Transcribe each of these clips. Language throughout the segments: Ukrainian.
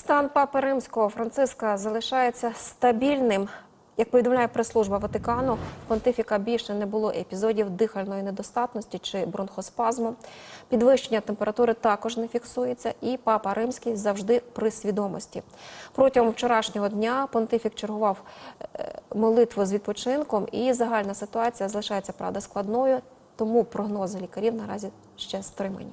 Стан папи римського Франциска залишається стабільним. Як повідомляє прес-служба Ватикану, в понтифіка більше не було епізодів дихальної недостатності чи бронхоспазму. Підвищення температури також не фіксується, і папа римський завжди при свідомості. Протягом вчорашнього дня понтифік чергував е, молитву з відпочинком, і загальна ситуація залишається правда складною, тому прогнози лікарів наразі ще стримані.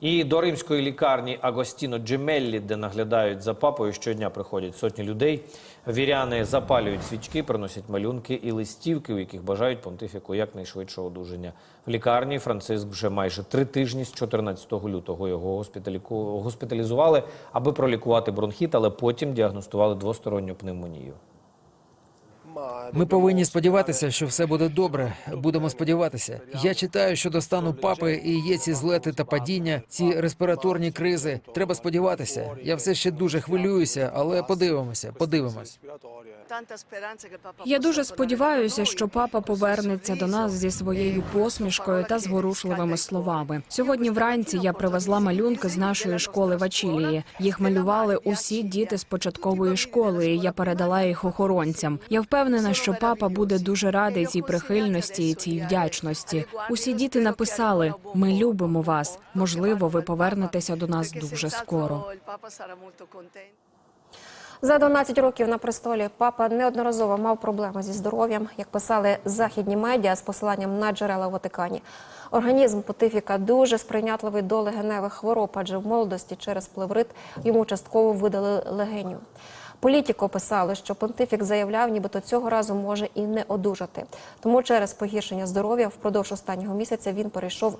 І до римської лікарні Агостіно Джемеллі, де наглядають за папою, щодня приходять сотні людей. Віряни запалюють свічки, приносять малюнки і листівки, у яких бажають понтифіку якнайшвидшого одужання. В лікарні Франциск вже майже три тижні з 14 лютого його госпіталізували, аби пролікувати бронхіт, але потім діагностували двосторонню пневмонію. Ми повинні сподіватися, що все буде добре. Будемо сподіватися. Я читаю щодо стану папи і є ці злети та падіння, ці респіраторні кризи. Треба сподіватися. Я все ще дуже хвилююся, але подивимося, подивимось. Я дуже сподіваюся, що папа повернеться до нас зі своєю посмішкою та зворушливими словами. Сьогодні вранці я привезла малюнки з нашої школи в Ачілії. Їх малювали усі діти з початкової школи. і Я передала їх охоронцям. Я впевнена, що папа буде дуже радий цій прихильності і цій вдячності. Усі діти написали: Ми любимо вас. Можливо, ви повернетеся до нас дуже скоро. За 12 років на престолі папа неодноразово мав проблеми зі здоров'ям, як писали західні медіа з посиланням на джерела в Ватикані. Організм понтифіка дуже сприйнятливий до легеневих хвороб, адже в молодості через плеврит йому частково видали легеню. Політіко писали, що понтифік заявляв, нібито цього разу може і не одужати. Тому через погіршення здоров'я впродовж останнього місяця він перейшов